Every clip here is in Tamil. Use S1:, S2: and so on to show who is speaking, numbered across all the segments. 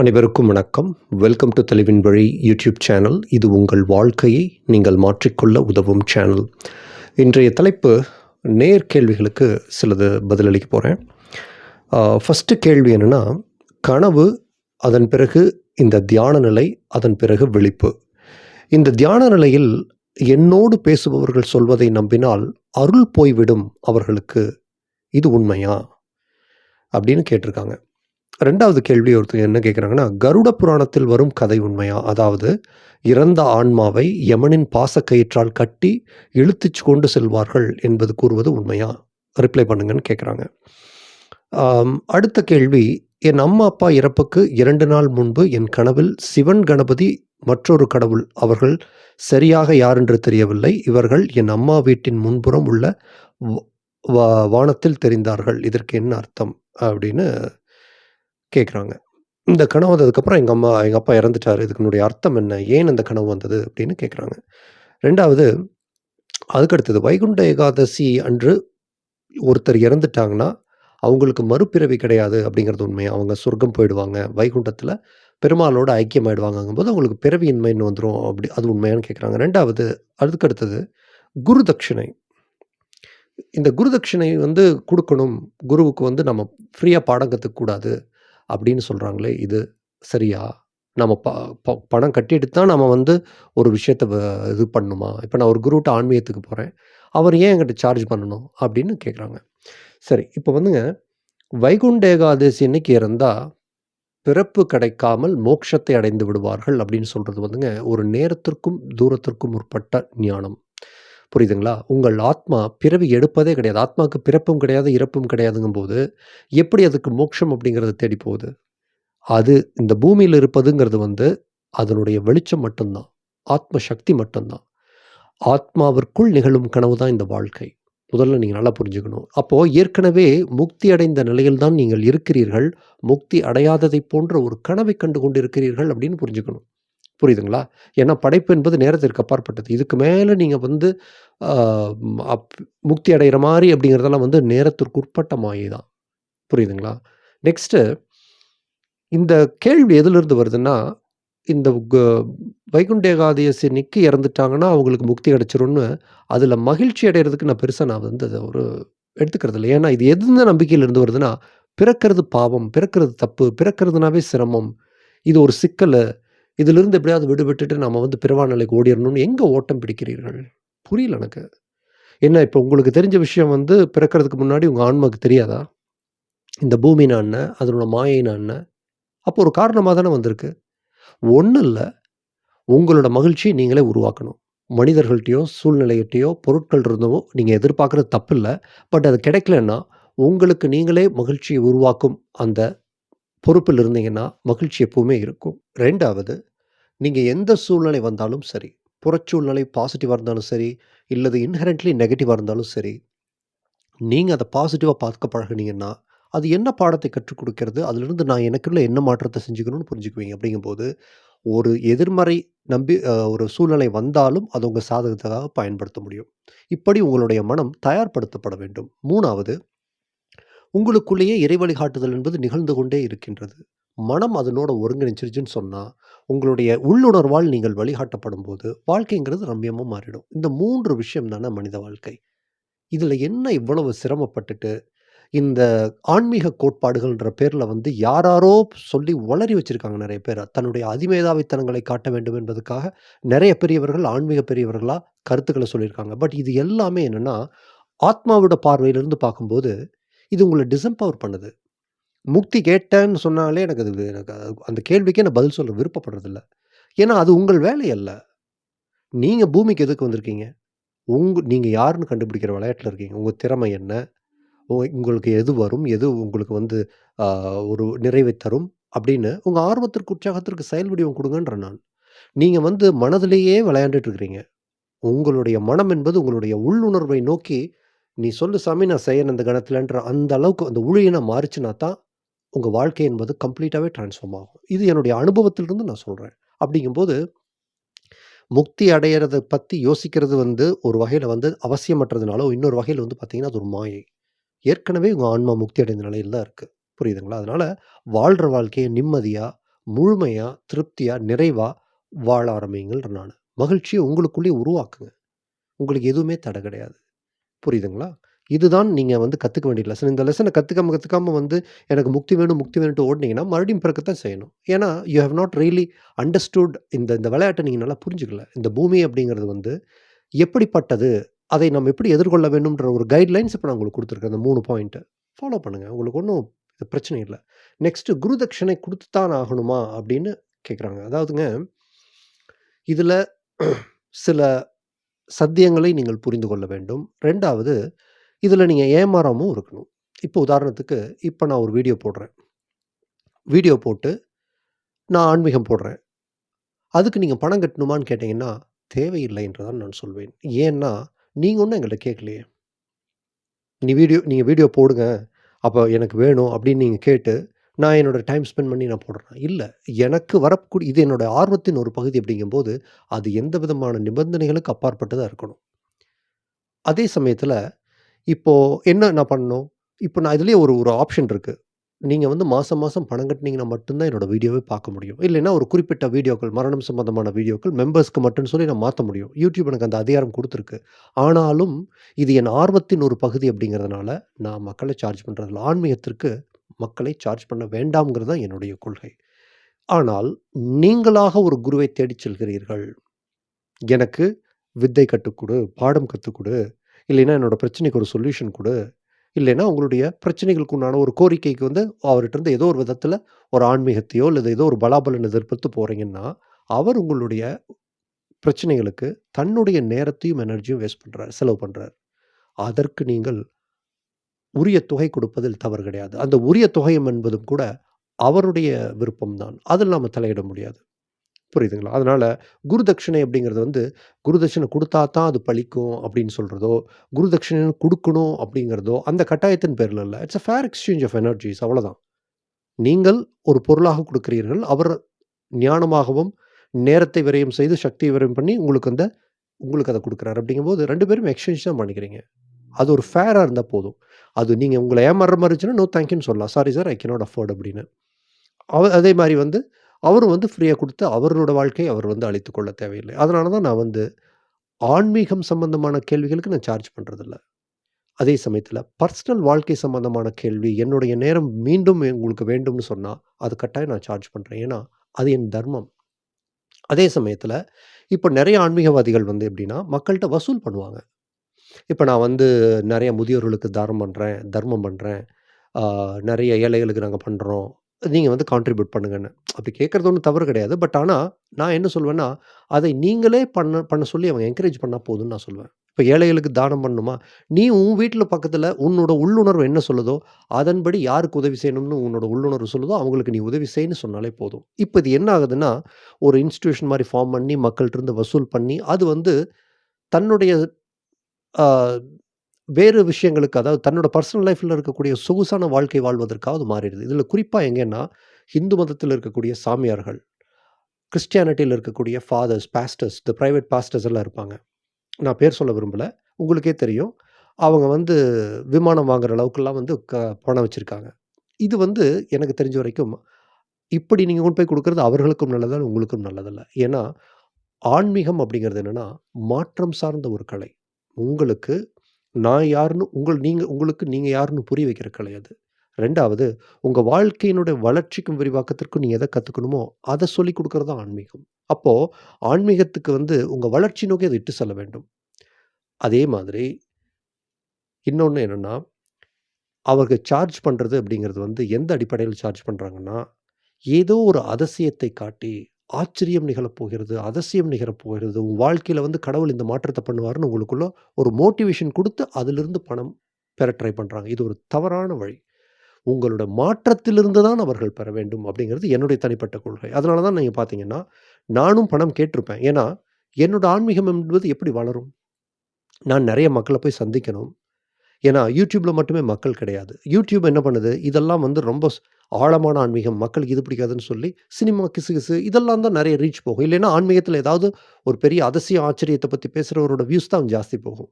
S1: அனைவருக்கும் வணக்கம். வெல்கம் டு தெளிவின் வழி யூடியூப் சேனல் இது உங்கள் வாழ்க்கையை நீங்கள் மாற்றிக்கொள்ள உதவும் சேனல் இன்றைய தலைப்பு நேர் கேள்விகளுக்கு சிலது பதிலளிக்க போகிறேன் ஃபஸ்ட்டு கேள்வி என்னென்னா கனவு அதன் பிறகு இந்த தியான நிலை அதன் பிறகு விழிப்பு. இந்த தியான நிலையில் என்னோடு பேசுபவர்கள் சொல்வதை நம்பினால் அருள் போய்விடும் அவர்களுக்கு இது உண்மையா? அப்படின்னு கேட்டிருக்காங்க. ரெண்டாவது கேள்வி ஒருத்தர் என்ன கேட்குறாங்கன்னா கருட புராணத்தில் வரும் கதை உண்மையா? அதாவது இறந்த ஆன்மாவை யமனின் பாசக்கயிற்றால் கட்டி இழுத்துச்சு கொண்டு செல்வார்கள் என்பது கூறுவது உண்மையா? ரிப்ளை பண்ணுங்கன்னு கேட்குறாங்க அடுத்த கேள்வி என் அம்மா அப்பா இறப்புக்கு இரண்டு நாள் முன்பு என் கனவில் சிவன் கணபதி மற்றொரு கடவுள். அவர்கள் சரியாக யார் என்று தெரியவில்லை. இவர்கள் என் அம்மா வீட்டின் முன்புறம் உள்ள வானத்தில் தெரிந்தார்கள். இதற்கு என்ன அர்த்தம்? அப்படின்னு கேட்குறாங்க இந்த கனவு வந்ததுக்கப்புறம் எங்கள் அம்மா எங்கள் அப்பா இறந்துட்டார் இதுக்குனுடைய அர்த்தம் என்ன ஏன் இந்த கனவு வந்தது அப்படின்னு கேட்குறாங்க ரெண்டாவது அதுக்கடுத்தது வைகுண்ட ஏகாதசி அன்று ஒருத்தர் இறந்துட்டாங்கன்னா அவங்களுக்கு மறுபிறவி கிடையாது அப்படிங்கிறது உண்மை. அவங்க சொர்க்கம் போயிடுவாங்க. வைகுண்டத்தில் பெருமாளோட ஐக்கியமாயிடுவாங்கங்கும்போது அவங்களுக்கு பிறவியின்மைன்னு வந்துடும் அப்படி அது உண்மையானு கேட்குறாங்க ரெண்டாவது அதுக்கடுத்தது குரு தட்சிணை இந்த குரு தட்சிணை வந்து கொடுக்கணும். குருவுக்கு வந்து நம்ம ஃப்ரீயாக பாடம் கற்றுக்கூடாது அப்படின்னு சொல்கிறாங்களே இது சரியா? நம்ம ப ப பணம் கட்டிட்டு தான் நம்ம வந்து ஒரு விஷயத்த வ- இது பண்ணணுமா இப்போ நான் ஒரு குருட்ட ஆன்மீகத்துக்கு போகிறேன் அவர் ஏன் என்கிட்ட சார்ஜ் பண்ணணும்? அப்படின்னு கேட்குறாங்க சரி இப்போ வந்துங்க வைகுண்ட ஏகாதசி இன்னைக்கு இறந்தால் பிறப்பு கிடைக்காமல் மோட்சத்தை அடைந்து விடுவார்கள் அப்படின்னு சொல்கிறது வந்துங்க ஒரு நேரத்திற்கும் தூரத்திற்கும் முற்பட்ட ஞானம். புரியுதுங்களா? உங்கள் ஆத்மா பிறவி எடுப்பதே கிடையாது. ஆத்மாவுக்கு பிறப்பும் கிடையாது இறப்பும் கிடையாதுங்கும்போது எப்படி அதுக்கு மோட்சம் அப்படிங்கிறத தேடி போகுது? அது இந்த பூமியில் இருப்பதுங்கிறது வந்து அதனுடைய வெளிச்சம் மட்டும்தான். ஆத்ம சக்தி மட்டும்தான். ஆத்மாவிற்குள் நிகழும் கனவு தான் இந்த வாழ்க்கை. முதல்ல நீங்கள் நல்லா புரிஞ்சுக்கணும். அப்போது ஏற்கனவே முக்தி அடைந்த நிலையில் தான் நீங்கள் இருக்கிறீர்கள். முக்தி அடையாததைப் போன்ற ஒரு கனவை கண்டு கொண்டு இருக்கிறீர்கள் அப்படின்னு புரிஞ்சுக்கணும். புரியுதுங்களா? ஏன்னா படைப்பு என்பது நேரத்திற்கு அப்பாற்பட்டது. இதுக்கு மேலே நீங்கள் வந்து அப் முக்தி அடைகிற மாதிரி அப்படிங்கிறதெல்லாம் வந்து நேரத்திற்கு உட்பட்ட மாயை தான். புரியுதுங்களா? நெக்ஸ்ட்டு இந்த கேள்வி எதிலிருந்து வருதுன்னா இந்த க- வைகுண்ட இறந்துட்டாங்கன்னா அவங்களுக்கு முக்தி கிடச்சிரும்னு அதில் மகிழ்ச்சி அடைகிறதுக்கு நான் பெருசாக நான் வந்து அதை ஒரு எடுத்துக்கிறது இல்லை. ஏன்னா இது எந்த நம்பிக்கையிலிருந்து வருதுன்னா பிறக்கிறது பாவம் பிறக்கிறது தப்பு பிறக்கிறதுனாவே சிரமம். இது ஒரு சிக்கல். இதிலிருந்து எப்படியாவது விடுபட்டுட்டு நம்ம வந்து பிறவா நிலைக்கு ஓடிடணும்னு எங்கே ஓட்டம் பிடிக்கிறீர்கள்? புரியல எனக்கு. என்ன இப்போ உங்களுக்கு தெரிஞ்ச விஷயம் வந்து பிறக்கிறதுக்கு முன்னாடி உங்கள் ஆன்மாக்கு தெரியாதா? இந்த பூமி நான் என்ன அதனோட மாயை நான் என்ன? அப்போ ஒரு காரணமாக தானே வந்திருக்கு. ஒன்றும் இல்லை உங்களோட மகிழ்ச்சியை நீங்களே உருவாக்கணும். மனிதர்கள்ட்டையோ சூழ்நிலையிட்டையோ பொருட்கள் இருந்தவோ நீங்கள் எதிர்பார்க்குறது தப்பு இல்லை பட் அது கிடைக்கலன்னா உங்களுக்கு நீங்களே மகிழ்ச்சியை உருவாக்கும் அந்த பொறுப்பில் இருந்தீங்கன்னா மகிழ்ச்சி எப்பவுமே இருக்கும். ரெண்டாவது நீங்கள் எந்த சூழ்நிலை வந்தாலும் சரி புறச்சூழ்நிலை பாசிட்டிவாக இருந்தாலும் சரி இல்லது இன்ஹரண்ட்லி நெகட்டிவாக இருந்தாலும் சரி நீங்கள் அதை பாசிட்டிவாக பார்க்க பழகுனீங்கன்னா அது என்ன பாடத்தை கற்றுக் கொடுக்கிறது அதுலேருந்து நான் எனக்குள்ள என்ன மாற்றத்தை செஞ்சுக்கணும்னு புரிஞ்சுக்குவீங்க. அப்படிங்கும்போது ஒரு எதிர்மறை நம்பி ஒரு சூழ்நிலை வந்தாலும் அது உங்கள் சாதகத்துக்காக பயன்படுத்த முடியும். இப்படி உங்களுடைய மனம் தயார்படுத்தப்பட வேண்டும். மூணாவது உங்களுக்குள்ளேயே இறை வழிகாட்டுதல் என்பது நிகழ்ந்து கொண்டே இருக்கின்றது. மனம் அதனோட ஒருங்கிணைச்சிருச்சுன்னு சொன்னால் உங்களுடைய உள்ளுணர்வால் நீங்கள் வழிகாட்டப்படும் போது வாழ்க்கைங்கிறது ரம்யமாக மாறிடும். இந்த மூன்று விஷயம் தானே மனித வாழ்க்கை. இதில் என்ன இவ்வளவு சிரமப்பட்டுட்டு இந்த ஆன்மீக கோட்பாடுகள்ன்ற பேரில் வந்து யாராரோ சொல்லி வளரி வச்சுருக்காங்க நிறைய பேர். தன்னுடைய அதிமேதாவித்தனங்களை காட்ட வேண்டும் என்பதுக்காக நிறைய பெரியவர்கள் ஆன்மீக பெரியவர்களாக கருத்துக்களை சொல்லியிருக்காங்க. பட் இது எல்லாமே என்னென்னா ஆத்மாவோட பார்வையிலிருந்து பார்க்கும்போது இது உங்களை டிசம்பவர் பண்ணுது. முக்தி கேட்டேன்னு சொன்னாலே எனக்கு அது எனக்கு அந்த கேள்விக்கே நான் பதில் சொல்ல விருப்பப்படுறதில்ல. ஏன்னா அது உங்கள் வேலை அல்ல. நீங்கள் பூமிக்கு எதுக்கு வந்திருக்கீங்க? உங்க நீங்கள் யாருன்னு கண்டுபிடிக்கிற விளையாட்டில் இருக்கீங்க. உங்கள் திறமை என்ன? உங்களுக்கு எது வரும்? எது உங்களுக்கு வந்து ஒரு நிறைவை தரும்? அப்படின்னு உங்கள் ஆர்வத்திற்கு உற்சாகத்திற்கு செயல் வடிவம் கொடுங்கன்ற நான். நீங்கள் வந்து மனதிலேயே விளையாண்டுட்டு இருக்கிறீங்க. உங்களுடைய மனம் என்பது உங்களுடைய உள்ளுணர்வை நோக்கி நீ சொல்லு சாமி நான் செய்யணும் இந்த கணத்தில்ன்ற அந்த அளவுக்கு அந்த ஊழியனை மாறிச்சுனா தான் உங்கள் வாழ்க்கை என்பது கம்ப்ளீட்டாகவே ட்ரான்ஸ்ஃபார்ம் ஆகும். இது என்னுடைய அனுபவத்திலிருந்து நான் சொல்கிறேன் அப்படிங்கும்போது முக்தி அடையிறத பற்றி யோசிக்கிறது வந்து ஒரு வகையில் வந்து அவசியமற்றதுனால இன்னொரு வகையில் வந்து பார்த்தீங்கன்னா அது ஒரு மாயை. ஏற்கனவே உங்கள் ஆன்மா முக்தி அடைந்த நிலையில் தான் இருக்குது புரியுதுங்களா? அதனால் வாழ்கிற வாழ்க்கையை நிம்மதியாக முழுமையாக திருப்தியாக நிறைவாக வாழ ஆரம்பிங்கள் நான். மகிழ்ச்சியை உங்களுக்குள்ளேயே உருவாக்குங்க. உங்களுக்கு எதுவுமே தடை கிடையாது. புரியுதுங்களா? இதுதான் நீங்கள் வந்து கற்றுக்க வேண்டிய லெசன். இந்த லெசனை கற்றுக்காம கற்றுக்காம வந்து எனக்கு முக்தி வேணும், முக்தி வேணும்ன்ட்டு ஓடினீங்கன்னா மறுபடியும் பிறக்கத்தான் செய்யணும். ஏன்னா, you have not really understood இந்த இந்த விளையாட்டை நீங்கள் நல்லா புரிஞ்சுக்கல. இந்த பூமி அப்படிங்கிறது வந்து எப்படிப்பட்டது? அதை நம்ம எப்படி எதிர்கொள்ள வேண்டும்ன்ற ஒரு கைட்லைன்ஸ் இப்போ நான் உங்களுக்கு கொடுத்துருக்கேன் அந்த 3 பாயிண்ட். ஃபாலோ பண்ணுங்கள் உங்களுக்கு ஒன்றும் இது பிரச்சனை இல்லை நெக்ஸ்ட்டு குரு தட்சிணை கொடுத்து தான் ஆகணுமா? அப்படின்னு கேட்குறாங்க. அதாவதுங்க இதில் சில சத்தியங்களை நீங்கள் புரிந்து கொள்ள வேண்டும். 2வது இதுல நீங்க ஏமாறாமவும் இருக்கணும். இப்போ உதாரணத்துக்கு, இப்போ நான் ஒரு வீடியோ போடுறேன். வீடியோ போட்டு நான் ஆன்மீகம் போடுறேன். அதுக்கு நீங்கள் பணம் கட்டணுமான்னு கேட்டிங்கன்னா தேவையில்லை நான் சொல்வேன். ஏன்னா, நீங்கள் ஒன்றும் எங்கள்கிட்ட கேட்கலையே. நீ வீடியோ நீங்கள் வீடியோ போடுங்க. அப்போ எனக்கு வேணும் அப்படின்னு நீங்கள் கேட்டு, நான் என்னோட டைம் ஸ்பெண்ட் பண்ணி நான் போடுறேன். இல்லை எனக்கு வரக்கூடிய இது என்னோட ஆர்வத்தின் ஒரு பகுதி அப்படிங்கும்போது, அது எந்த விதமான நிபந்தனைகளுக்கு அப்பாற்பட்டதாக இருக்கணும். அதே சமயத்தில் இப்போது என்ன நான் பண்ணணும்? இப்போ நான் இதுலேயே ஒரு ஒரு ஆப்ஷன் இருக்குது நீங்கள் வந்து மாதம் மாதம் பணம் கட்டினீங்கன்னா மட்டும்தான் என்னோடய வீடியோவே பார்க்க முடியும். இல்லைன்னா ஒரு குறிப்பிட்ட வீடியோக்கள், மரணம் சம்பந்தமான வீடியோக்கள் மெம்பர்ஸ்க்கு மட்டும்னு சொல்லி நான் மாற்ற முடியும். யூடியூப் எனக்கு அந்த அதிகாரம் கொடுத்துருக்கு ஆனாலும், இது என் ஆர்வத்தின் ஒரு பகுதி அப்படிங்கிறதுனால, நான் மக்களை சார்ஜ் பண்ணுறதில்ல ஆன்மீகத்திற்கு மக்களை சார்ஜ் பண்ண வேண்டாம்ங்கிறது தான் என்னுடைய கொள்கை. ஆனால், நீங்களாக ஒரு குருவை தேடிச் செல்கிறீர்கள். எனக்கு வித்தை கற்றுக்கொடு பாடம் கற்றுக்கொடு இல்லைன்னா என்னோடய பிரச்சனைக்கு ஒரு சொல்யூஷன் கொடு இல்லைன்னா உங்களுடைய பிரச்சனைகளுக்கு உண்டான ஒரு கோரிக்கைக்கு வந்து அவர்ட்டருந்து ஏதோ ஒரு விதத்தில் ஒரு ஆன்மீகத்தையோ, இல்லை ஏதோ ஒரு பலாபலன் எதிர்பார்த்து போகிறீங்கன்னா அவர் உங்களுடைய பிரச்சனைகளுக்கு தன்னுடைய நேரத்தையும், எனர்ஜியும் வேஸ்ட் பண்ணுறாரு செலவு பண்ணுறார் அதற்கு நீங்கள் உரிய தொகை கொடுப்பதில் தவறு கிடையாது. அந்த உரிய தொகையும் என்பதும் கூட அவருடைய விருப்பம் தான். அதில் நாம் தலையிட முடியாது. புரியுதுங்களா? அதனால் குருதட்சிணை அப்படிங்கிறது வந்து, குருதட்சிணை கொடுத்தா தான் அது பழிக்கும் அப்படின்னு சொல்கிறதோ குரு கொடுக்கணும் அப்படிங்கிறதோ, அந்த கட்டாயத்தின் பேரில் இல்லை it's a fair exchange of energies அவ்வளோதான் நீங்கள் ஒரு பொருளாக கொடுக்குறீர்கள் அவர் ஞானமாகவும், நேரத்தை விரயம் செய்து, சக்தியை விரயம் பண்ணி உங்களுக்கு அந்த உங்களுக்கு அதை கொடுக்குறாரு அப்படிங்கும்போது ரெண்டு பேரும் எக்ஸ்சேஞ்ச் தான் பண்ணிக்கிறீங்க. அது ஒரு ஃபேராக இருந்தால் போதும். அது நீங்கள் உங்களை ஏமாற மாதிரி இருந்துச்சுன்னா, நோ தேங்க்யூன்னு சொல்லலாம். Sorry sir I cannot afford அப்படின்னு. அவ அதே மாதிரி வந்து அவரும் வந்து ஃப்ரீயாக கொடுத்து அவரோட வாழ்க்கையை அவர் வந்து அழித்து கொள்ள தேவையில்லை. அதனால தான் நான் வந்து ஆன்மீகம் சம்பந்தமான கேள்விகளுக்கு நான் சார்ஜ் பண்ணுறதில்ல அதே சமயத்தில் பர்சனல் வாழ்க்கை சம்பந்தமான கேள்வி, என்னுடைய நேரம் மீண்டும் உங்களுக்கு வேண்டும்னு சொன்னால் அது கட்டாயம் நான் சார்ஜ் பண்ணுறேன் ஏன்னா, அது என் தர்மம். அதே சமயத்தில் இப்போ நிறைய ஆன்மீகவாதிகள் வந்து எப்படின்னா, மக்கள்கிட்ட வசூல் பண்ணுவாங்க. இப்போ நான் வந்து நிறைய முதியோர்களுக்கு தானம் பண்ணுறேன் தர்மம் பண்ணுறேன் ஆ ஏழைகளுக்கு நாங்க பண்றோம். நீங்க வந்து கான்ட்ரிபியூட் பண்ணுங்கன்னு. அப்படி கேட்கறது ஒண்ணும் தவறு கிடையாது. பட் ஆனா, நான் என்ன சொல்வேன்னா, அதை நீங்களே பண்ண பண்ண சொல்லி அவங்க என்கரேஜ் பண்ணா போதும்ன்னு நான் சொல்லுவேன். இப்ப ஏழைகளுக்கு தானம் பண்ணணுமா? நீ உன் வீட்ல பக்கத்துல உன்னோட உள்ளுணர்வு என்ன சொல்லுதோ, அதன்படி யாருக்கு உதவி செய்யணும்னு உன்னோட உள்ளுணர்வு சொல்லுதோ, அவங்களுக்கு நீ உதவி செய்ன்னு சொன்னாலே போதும். இப்ப இது என்ன ஆகுதுன்னா, ஒரு இன்ஸ்டிடியூஷன் மாரி ஃபார்ம் பண்ணி, மக்கள்ட்டருந்து வசூல் பண்ணி, அது வந்து தன்னுடைய வேறு விஷயங்களுக்கு அதாவது தன்னோட பர்சனல் லைஃப்பில் இருக்கக்கூடிய சொகுசான வாழ்க்கை வாழ்வதற்காக அது மாறிடுது. இதில் குறிப்பாக எங்கன்னா, ஹிந்து மதத்தில் இருக்கக்கூடிய சாமியார்கள், கிறிஸ்டியானிட்டியில் இருக்கக்கூடிய ஃபாதர்ஸ், பாஸ்டர்ஸ், இந்த ப்ரைவேட் பாஸ்டர்ஸ் எல்லாம் இருப்பாங்க. நான் பேர் சொல்ல விரும்பல. உங்களுக்கே தெரியும். அவங்க வந்து விமானம் வாங்குற அளவுக்கெல்லாம் வந்து க பணம் வச்சுருக்காங்க இது வந்து எனக்கு தெரிஞ்ச வரைக்கும், இப்படி நீங்கள் கொண்டு போய் கொடுக்குறது அவர்களுக்கும் நல்லதல்ல, உங்களுக்கும் நல்லதல்ல. ஏன்னா, ஆன்மீகம் அப்படிங்கிறது என்னென்னா மாற்றம் சார்ந்த ஒரு கலை. உங்களுக்கு நான் யாருன்னு உங்கள் நீங்கள் உங்களுக்கு நீங்கள் யாருன்னு புரிய வைக்கிற கலை அது. 2வது உங்க வாழ்க்கையினுடைய வளர்ச்சிக்கும், விரிவாக்கத்திற்கும் நீங்கள் எதை கற்றுக்கணுமோ அதை சொல்லிக் கொடுக்குறது தான் ஆன்மீகம். அப்போது ஆன்மீகத்துக்கு வந்து உங்கள் வளர்ச்சி நோக்கி அதை இட்டு செல்ல வேண்டும். அதே மாதிரி இன்னொன்று என்னென்னா அவர்கள் சார்ஜ் பண்ணுறது அப்படிங்கிறது வந்து எந்த அடிப்படையில் சார்ஜ் பண்ணுறாங்கன்னா ஏதோ ஒரு அதிசயத்தை காட்டி, ஆச்சரியம் நிகழப் போகிறது, அதிசயம் நிகழப்போகிறது உன் வாழ்க்கையில் வந்து கடவுள் இந்த மாற்றத்தை பண்ணுவாருன்னு உங்களுக்குள்ள ஒரு மோட்டிவேஷன் கொடுத்து அதிலிருந்து பணம் பெற ட்ரை பண்ணுறாங்க இது ஒரு தவறான வழி. உங்களோட மாற்றத்திலிருந்து தான் அவர்கள் பெற வேண்டும் அப்படிங்கிறது என்னுடைய தனிப்பட்ட கொள்கை. அதனால தான் நீங்கள் பார்த்தீங்கன்னா, நானும் பணம் கேட்டிருப்பேன். ஏன்னா, என்னோட ஆன்மீகம் என்பது எப்படி வளரும்? நான் நிறைய மக்களை போய் சந்திக்கணும். ஏன்னா, யூடியூப்பில் மட்டுமே மக்கள் கிடையாது. யூடியூப் என்ன பண்ணுது? இதெல்லாம் வந்து ரொம்ப ஆழமான ஆன்மீகம். மக்களுக்கு இது பிடிக்காதுன்னு சொல்லி, சினிமா கிசுகிசு இதெல்லாம் தான் நிறைய ரீச் போகும். இல்லைன்னா ஆன்மீகத்தில் ஏதாவது ஒரு பெரிய அதிசய ஆச்சரியத்தை பற்றி பேசுகிறவரோட வியூஸ் தான் ஜாஸ்தி போகும்.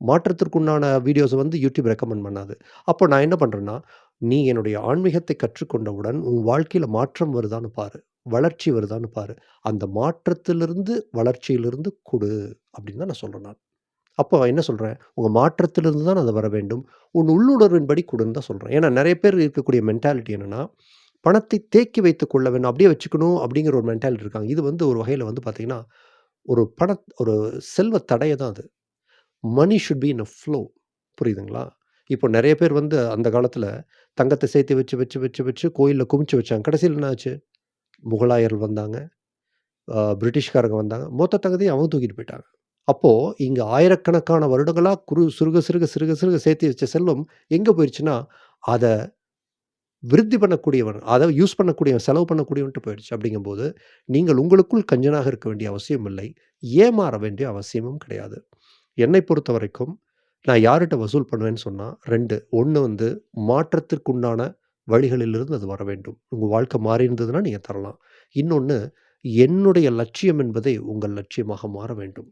S1: மாற்றத்திற்குண்டான வீடியோஸை வந்து யூடியூப் ரெக்கமெண்ட் பண்ணாது. அப்போ நான் என்ன பண்ணுறேன்னா நீ என்னுடைய ஆன்மீகத்தை கற்றுக்கொண்டவுடன் உன் வாழ்க்கையில் மாற்றம் வருதான்னு பாரு. வளர்ச்சி வருதான்னு பாரு. அந்த மாற்றத்திலிருந்து, வளர்ச்சியிலிருந்து கொடு அப்படின்னு தான் நான் சொல்கிறேன் நான். அப்போ என்ன சொல்கிறேன் உங்கள் மாற்றத்திலிருந்து தான் அது வர வேண்டும். உன் உள்ளுணர்வின்படி கொடுன்னு தான் சொல்கிறேன் ஏன்னா நிறைய பேர் இருக்கக்கூடிய மென்டாலிட்டி என்னன்னா, பணத்தை தேக்கி வைத்து கொள்ள வேணும் அப்படியே வச்சுக்கணும் அப்படிங்கிற ஒரு மென்டாலிட்டி இருக்காங்க. இது வந்து ஒரு வகையில் வந்து பார்த்திங்கன்னா ஒரு பண ஒரு செல்வ தடையை தான் அது. Money should be in a flow புரியுதுங்களா? இப்போ நிறைய பேர் வந்து அந்த காலத்தில் தங்கத்தை சேர்த்து வச்சு, வச்சு, வச்சு, வச்சு கோயிலில் குமிச்சு வச்சாங்க. கடைசியில் என்ன ஆச்சு? முகலாயர்கள் வந்தாங்க. பிரிட்டிஷ்காரங்க வந்தாங்க. மொத்த தங்கத்தையும் அவங்க தூக்கிட்டு போயிட்டாங்க. அப்போது இங்கே ஆயிரக்கணக்கான வருடங்களாக குறு சுருக சிறுக, சிறுக, சிறுக சேர்த்து வச்ச செல்வம் எங்கே போயிடுச்சுன்னா அதை விருத்தி பண்ணக்கூடியவன், அதை யூஸ் பண்ணக்கூடியவன், செலவு பண்ணக்கூடியவன்ட்டு போயிடுச்சு. அப்படிங்கும்போது, நீங்கள் உங்களுக்குள் கஞ்சனாக இருக்க வேண்டிய அவசியம் இல்லை. ஏமாற வேண்டிய அவசியமும் கிடையாது. என்னை பொறுத்த வரைக்கும் நான் யார்கிட்ட வசூல் பண்ணுவேன்னு சொன்னால் ரெண்டு ஒன்று வந்து மாற்றத்திற்குண்டான வழிகளிலிருந்து அது வர வேண்டும். உங்கள் வாழ்க்கை மாறி இருந்ததுன்னா நீங்கள் தரலாம். இன்னொன்று என்னுடைய லட்சியம் என்பதை உங்கள் லட்சியமாக மாற வேண்டும்.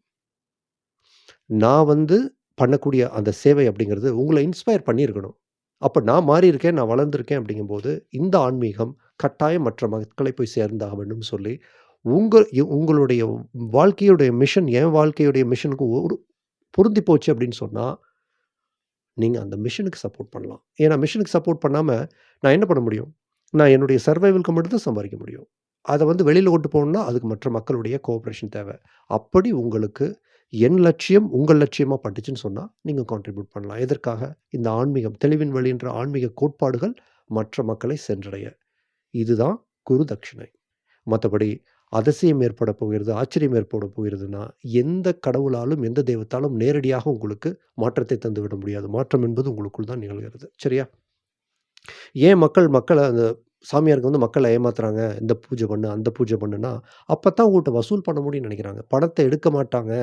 S1: நான் வந்து பண்ணக்கூடிய அந்த சேவை அப்படிங்கிறது உங்களை இன்ஸ்பயர் பண்ணியிருக்கணும். அப்போ நான் மாறியிருக்கேன், நான் வளர்ந்துருக்கேன் அப்படிங்கும்போது, இந்த ஆன்மீகம் கட்டாயம் மற்ற மக்களை போய் சேர்ந்தாக வேண்டும் சொல்லி, உங்கள் உங்களுடைய வாழ்க்கையுடைய மிஷன் என் வாழ்க்கையுடைய மிஷனுக்கு ஒரு பொருந்தி போச்சு அப்படின்னு சொன்னால் நீங்கள் அந்த மிஷனுக்கு சப்போர்ட் பண்ணலாம். ஏன்னா மிஷனுக்கு சப்போர்ட் பண்ணாமல் நான் என்ன பண்ண முடியும்? நான் என்னுடைய சர்வைவலுக்கு மட்டும்தான் சம்பாதிக்க முடியும். அதை வந்து வெளியில் கொண்டு போகணுன்னா அதுக்கு மற்ற மக்களுடைய கோஆப்ரேஷன் தேவை. அப்படி உங்களுக்கு என் லட்சியம் உங்கள் லட்சியமாக பட்டுச்சுன்னு சொன்னால் நீங்கள் கான்ட்ரிபியூட் பண்ணலாம். எதற்காக? இந்த ஆன்மீகம், தெளிவின் வழி என்ற ஆன்மீக கோட்பாடுகள் மற்ற மக்களை சென்றடைய. இதுதான் குரு தட்சிணை. மற்றபடி அதிசயம் ஏற்பட போகிறது, ஆச்சரியம் ஏற்பட போகிறதுன்னா, எந்த கடவுளாலும், எந்த தெய்வத்தாலும் நேரடியாக உங்களுக்கு மாற்றத்தை தந்துவிட முடியாது. மாற்றம் என்பது உங்களுக்குள் தான் நிகழ்கிறது. சரியா? ஏன் மக்கள் மக்களை அந்த சாமியாருக்கு வந்து மக்களை ஏமாத்துறாங்க. இந்த பூஜை பண்ணு, அந்த பூஜை பண்ணுன்னா, அப்போ தான் உங்கள்கிட்ட வசூல் பண்ண முடியும்னு நினைக்கிறாங்க பணத்தை எடுக்க மாட்டாங்க.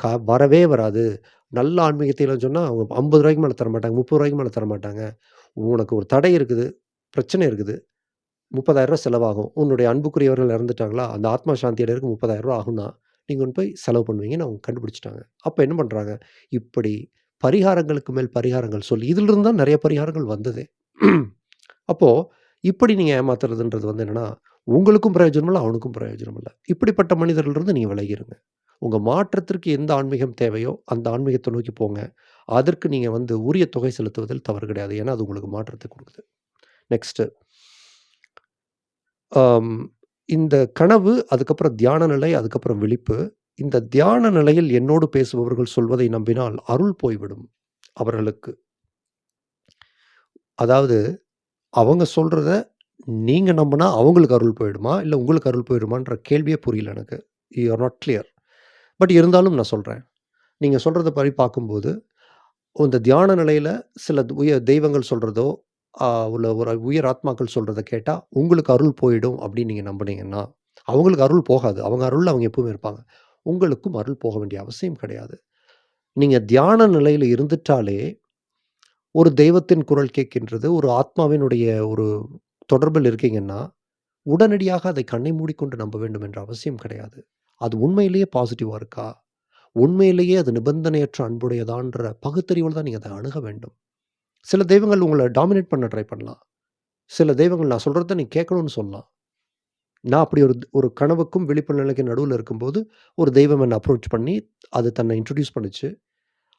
S1: க வரவே வராது. நல்ல ஆன்மீகத்தில சொன்னால் அவங்க ஐம்பது ரூபாய்க்கு மேலே தரமாட்டாங்க. முப்பது ரூபாய்க்கு மேலே தரமாட்டாங்க. உனக்கு ஒரு தடை இருக்குது, பிரச்சனை இருக்குது. ரூ. 30,000 செலவாகும். உன்னுடைய அன்புக்குரியவர்கள் இறந்துட்டாங்களா, அந்த ஆத்மா சாந்தி அடையறதுக்கு ரூ. 30,000 ஆகும்னா, நீங்கள் கொண்டு போய் செலவு பண்ணுவீங்கன்னு அவங்க கண்டுபிடிச்சிட்டாங்க அப்போ என்ன பண்ணுறாங்க இப்படி பரிகாரங்களுக்கு மேல் பரிகாரங்கள் சொல்லி இதிலிருந்து தான் நிறைய பரிகாரங்கள் வந்தது அப்போது இப்படி நீங்கள் ஏமாத்துறதுன்றது வந்து என்னென்னா உங்களுக்கும் பிரயோஜனம் இல்லை அவனுக்கும் பிரயோஜனம் இல்லை இப்படிப்பட்ட மனிதர்களிருந்து நீங்கள் விலகிருங்க. உங்கள் மாற்றத்திற்கு எந்த ஆன்மீகம் தேவையோ, அந்த ஆன்மீகத்தை நோக்கி போங்க. அதற்கு நீங்கள் வந்து உரிய தொகை செலுத்துவதில் தவறு கிடையாது. ஏன்னா, அது உங்களுக்கு மாற்றத்தை கொடுக்குது நெக்ஸ்ட்டு. இந்த கனவு, அதுக்கப்புறம் தியான நிலை, அதுக்கப்புறம் விழிப்பு. இந்த தியான நிலையில் என்னோடு பேசுபவர்கள் சொல்வதை நம்பினால் அருள் போய்விடும் அவர்களுக்கு. அதாவது, அவங்க சொல்கிறத நீங்கள் நம்பினா அவங்களுக்கு அருள் போயிடுமா? இல்லை உங்களுக்கு அருள் போயிடுமான்ற கேள்வியே புரியல எனக்கு. You are not clear. But இருந்தாலும் நான் சொல்கிறேன் நீங்கள் சொல்கிறத படி பார்க்கும்போது, இந்த தியான நிலையில் சில உயர் தெய்வங்கள் சொல்கிறதோ உள்ள ஒரு உயர் ஆத்மாக்கள் சொல்கிறத கேட்டால் உங்களுக்கு அருள் போயிடும் அப்படின்னு நீங்கள் நம்புனீங்கன்னா, அவங்களுக்கு அருள் போகாது. அவங்க அருள் அவங்க எப்பவுமே இருப்பாங்க. உங்களுக்கும் அருள் போக வேண்டிய அவசியம் கிடையாது. நீங்கள் தியான நிலையில் இருந்துட்டாலே, ஒரு தெய்வத்தின் குரல் கேட்கின்றது, ஒரு ஆத்மாவினுடைய ஒரு தொடர்பில் இருக்கீங்கன்னா, உடனடியாக அதை கண்ணை மூடிக்கொண்டு நம்ப வேண்டும் என்ற அவசியம் கிடையாது. அது உண்மையிலேயே பாசிட்டிவாக இருக்கா? உண்மையிலேயே அது நிபந்தனையற்ற அன்புடையதான்ற பகுத்தறிவோட தான் நீங்கள் அதை அணுக வேண்டும். சில தெய்வங்கள் உங்களை டாமினேட் பண்ண ட்ரை பண்ணலாம். சில தெய்வங்கள் நான் சொல்கிறத நீ கேட்கணும்னு சொல்லலாம். நான் அப்படி ஒரு ஒரு கனவுக்கும் விழிப்பு நடுவில் இருக்கும்போது, ஒரு தெய்வம் என்னை அப்ரோச் பண்ணி, அது தன்னை இன்ட்ரடியூஸ் பண்ணுச்சு.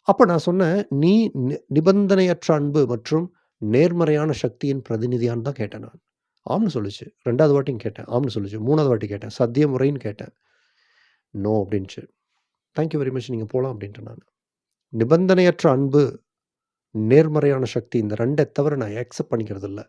S1: அப்போ நான் சொன்னேன், "நீ நி நிபந்தனையற்ற அன்பு மற்றும் நேர்மறையான சக்தியின் பிரதிநிதியான்னு தான் கேட்டேன் நான்." ஆம்னு சொல்லுச்சு. ரெண்டாவது வாட்டியும் கேட்டேன். ஆம்னு சொல்லுச்சு. மூணாவது வாட்டி கேட்டேன். சத்திய முறைன்னு கேட்டேன். நோ அப்படின்ச்சு. "தேங்க் யூ வெரி மச் நீங்கள் போகலாம் அப்படின்ட்டு நான் நிபந்தனையற்ற அன்பு, நேர்மறையான சக்தி இந்த ரெண்டை தவிர நான் அக்செப்ட் பண்ணிக்கிறது இல்லை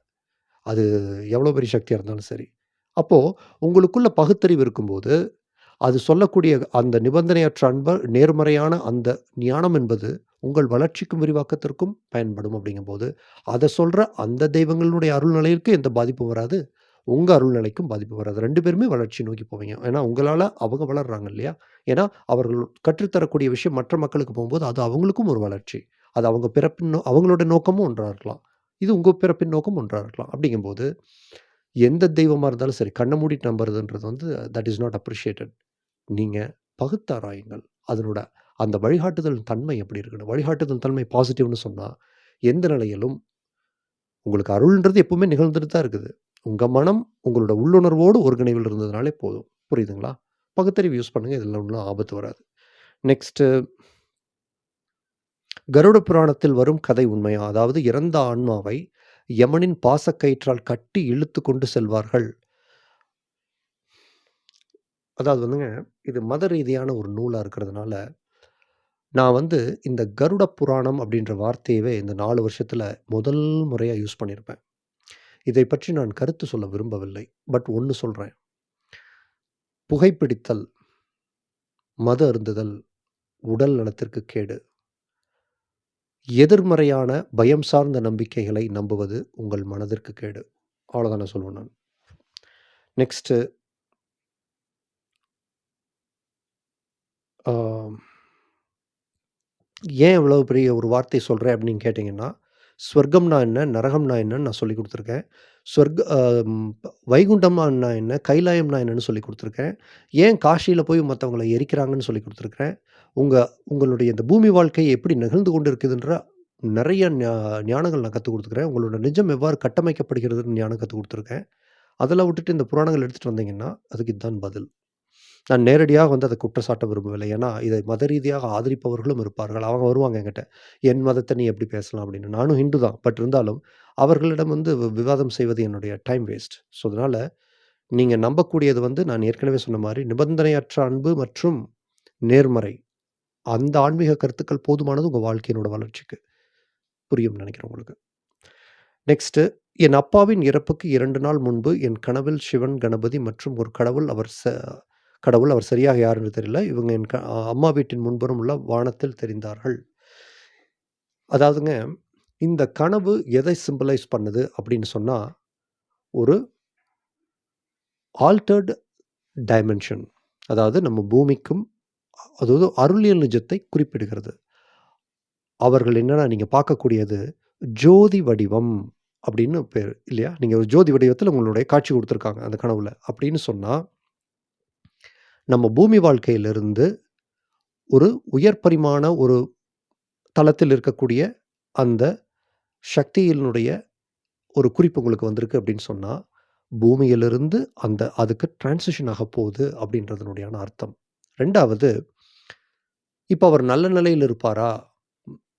S1: அது எவ்வளோ பெரிய சக்தியாக இருந்தாலும் சரி. அப்போது உங்களுக்குள்ள பகுத்தறிவு இருக்கும்போது, அது சொல்லக்கூடிய அந்த நிபந்தனையற்ற அன்பு நேர்மறையான அந்த ஞானம் என்பது உங்கள் வளர்ச்சிக்கும் விரிவாக்கத்திற்கும் பயன்படும் அப்படிங்கும்போது, அதை சொல்கிற அந்த தெய்வங்களுடைய அருள் எந்த பாதிப்பும் வராது. உங்கள் அருள் நிலைக்கும் பாதிப்பு வராது. ரெண்டு பேருமே வளர்ச்சி நோக்கி போவீங்க. ஏன்னா, உங்களால் அவங்க வளர்றாங்க இல்லையா? ஏன்னா, அவர்கள் கற்றுத்தரக்கூடிய விஷயம் மற்ற மக்களுக்கு போகும்போது, அது அவங்களுக்கும் ஒரு வளர்ச்சி. அது அவங்க பிறப்பின் நோ அவங்களோட நோக்கமும் ஒன்றாக இருக்கலாம். இது உங்கள் பிறப்பின் நோக்கம் ஒன்றாக இருக்கலாம். அப்படிங்கும்போது, எந்த தெய்வமாக இருந்தாலும் சரி, கண்ணை மூடிட்டு நம்புறதுன்றது வந்து தட் இஸ் நாட் அப்ரிஷியேட்டட். நீங்கள் பகுத்தாராயுங்கள். அதனோட அந்த வழிகாட்டுதல் தன்மை எப்படி இருக்குன்னு. வழிகாட்டுதல் தன்மை பாசிட்டிவ்னு சொன்னால் எந்த நிலையிலும் உங்களுக்கு அருள்ன்றது எப்பவுமே நிகழ்ந்துட்டு தான் இருக்குது. உங்கள் மனம் உங்களோட உள்ளுணர்வோடு ஒருங்கிணைவில் இருந்ததுனாலே போதும். புரியுதுங்களா? பகுத்தறிவு யூஸ் பண்ணுங்கள் இதில் ஒன்றும் ஆபத்து வராது. நெக்ஸ்ட்டு கருட புராணத்தில் வரும் கதை உண்மையா? அதாவது இறந்த ஆன்மாவை யமனின் பாசக்கயிற்றால் கட்டி இழுத்து கொண்டு செல்வார்கள். அதாவது வந்துங்க, இது மத ரீதியான ஒரு நூலாக இருக்கிறதுனால, நான் வந்து இந்த கருட புராணம் அப்படின்ற வார்த்தையவே இந்த நாலு வருஷத்தில் முதல் முறையாக யூஸ் பண்ணியிருப்பேன். இதைப் பற்றி நான் கருத்து சொல்ல விரும்பவில்லை. பட் ஒன்று சொல்கிறேன் புகைப்பிடித்தல், மது அருந்துதல் உடல் நலத்திற்கு கேடு. எதிர்மறையான பயம் சார்ந்த நம்பிக்கைகளை நம்புவது உங்கள் மனதிற்கு கேடு. அவ்வளோதானே சொல்லுவேன் நான். நெக்ஸ்ட்டு ஏன் இவ்வளோ பெரிய ஒரு வார்த்தை சொல்கிறேன் அப்படின்னு கேட்டிங்கன்னா ஸ்வர்க்கம்னா என்ன? நரகம்னா என்னன்னு நான் சொல்லிக் கொடுத்துருக்கேன் சொர்க்க வைகுண்டம்னா என்ன? கைலாயம்னா என்னன்னு சொல்லி கொடுத்துருக்கேன் ஏன் காஷியில் போய் மற்றவங்களை எரிக்கிறாங்கன்னு சொல்லி குடுத்துருக்கிறேன். உங்கள் உங்களுடைய இந்த பூமி வாழ்க்கை எப்படி நிகழ்ந்து கொண்டு இருக்குதுன்ற ஞா ஞானங்கள் நான் கற்றுக் கொடுத்துருக்கேன் உங்களோட நிஜம் எவ்வாறு கட்டமைக்கப்படுகிறதுன்னு ஞானம் கற்றுக் கொடுத்துருக்கேன் அதெல்லாம் விட்டுட்டு இந்த புராணங்கள் எடுத்துகிட்டு வந்தீங்கன்னா, அதுக்கு இதுதான் பதில். நான் நேரடியாக வந்து அதை குற்றச்சாட்ட விரும்பவில்லை. ஏன்னா, இதை மத ரீதியாக ஆதரிப்பவர்களும் இருப்பார்கள். அவங்க வருவாங்க என்கிட்ட. "என் மதத்தை நீ எப்படி பேசலாம்?" அப்படின்னு. நானும் ஹிந்து தான். பட் இருந்தாலும் அவர்களிடம் வந்து விவாதம் செய்வது என்னுடைய டைம் வேஸ்ட். ஸோ, அதனால நீங்கள் நம்பக்கூடியது வந்து நான் ஏற்கனவே சொன்ன மாதிரி நிபந்தனையற்ற அன்பு மற்றும் நேர்மறை. அந்த ஆன்மீக கருத்துக்கள் போதுமானது உங்கள் வாழ்க்கையினோட வளர்ச்சிக்கு. புரியும்னு நினைக்கிறேன் உங்களுக்கு. நெக்ஸ்ட்டு என் அப்பாவின் இறப்புக்கு இரண்டு நாள் முன்பு என் கனவில் சிவன், கணபதி மற்றும் ஒரு கடவுள் அவர் ச கடவுள் அவர் சரியாக யாருன்னு தெரியல. இவங்க என் க அம்மா வீட்டின் முன்புறம் உள்ள வானத்தில் தெரிந்தார்கள். அதாவதுங்க, இந்த கனவு எதை சிம்பிளைஸ் பண்ணுது அப்படின்னு சொன்னால் ஒரு ஆல்டர்டு டைமென்ஷன். அதாவது நம்ம பூமிக்கும் அதாவது அருளியல் நிஜத்தை குறிப்பிடுகிறது. அவர்கள் என்னென்னா நீங்கள் பார்க்கக்கூடியது ஜோதி வடிவம் அப்படின்னு பேர் இல்லையா? நீங்கள் ஒரு ஜோதி வடிவத்தில் உங்களுடைய காட்சி கொடுத்துருக்காங்க அந்த கனவுல. அப்படின்னு சொன்னால் நம்ம பூமி வாழ்க்கையிலிருந்து ஒரு உயர் பரிமாண ஒரு தளத்தில் இருக்கக்கூடிய அந்த சக்தியினுடைய ஒரு குறிப்பு உங்களுக்கு வந்திருக்கு அப்படின்னு சொன்னால் பூமியிலிருந்து அந்த அதுக்கு டிரான்சிஷன் ஆக போகுது அப்படின்றதுனுடையான அர்த்தம். ரெண்டாவது இப்போ அவர் நல்ல நிலையில் இருப்பாரா?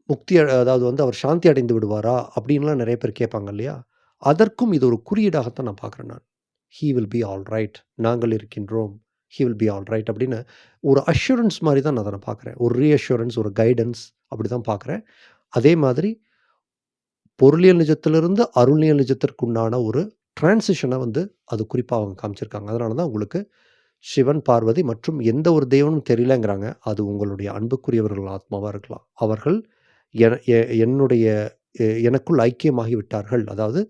S1: முக்தி அதாவது வந்து அவர் சாந்தி அடைந்து விடுவாரா? அப்படின்லாம் நிறைய பேர் கேட்பாங்க இல்லையா? அதற்கும் இது ஒரு குறியீடாகத்தான் நான் பார்க்குறேன் நான். He will be all right. நாங்கள் இருக்கின்றோம். He will be all right" அப்படின்னு ஒரு அஷ்யூரன்ஸ் மாதிரி தான் நான் அதை நான் பார்க்குறேன். ஒரு ரீஅஷ்யூரன்ஸ், ஒரு கைடன்ஸ் அப்படிதான் பார்க்குறேன். அதே மாதிரி பொருளியல் நிஜத்திலிருந்து அருளியல் நிஜத்திற்குண்டான ஒரு டிரான்சிஷனை வந்து அது குறிப்பாக அவங்க காமிச்சிருக்காங்க. அதனால தான் உங்களுக்கு சிவன், பார்வதி மற்றும் எந்த ஒரு தெய்வமும் தெரியலங்கிறாங்க. அது உங்களுடைய அன்புக்குரியவர்கள் ஆத்மாவாக இருக்கலாம். அவர்கள் எ என்னுடைய எனக்குள் ஐக்கியமாகி விட்டார்கள். அதாவது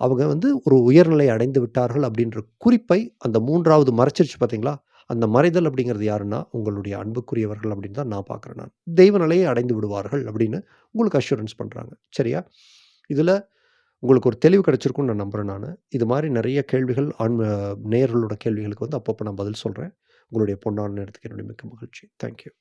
S1: அவங்க வந்து ஒரு உயர்நிலை அடைந்து விட்டார்கள் அப்படின்ற குறிப்பை அந்த மூன்றாவது மறைச்சிருச்சு பார்த்தீங்களா? அந்த மறைதல் அப்படிங்கிறது யாருன்னா, உங்களுடைய அன்புக்குரியவர்கள் அப்படின்னு தான் நான் பார்க்குறேன் நான். தெய்வ நிலையை அடைந்து விடுவார்கள் அப்படின்னு உங்களுக்கு அஷூரன்ஸ் பண்ணுறாங்க சரியா? இதில் உங்களுக்கு ஒரு தெளிவு கிடச்சிருக்கும்னு நான் நம்புகிறேன் நான் இது மாதிரி நிறைய கேள்விகள் ஆன்ம நேயர்களோட கேள்விகளுக்கு வந்து அப்பப்போ நான் பதில் சொல்கிறேன் உங்களுடைய பொன்னான நேரத்துக்கு என்னுடைய மிக்க மகிழ்ச்சி. Thank you.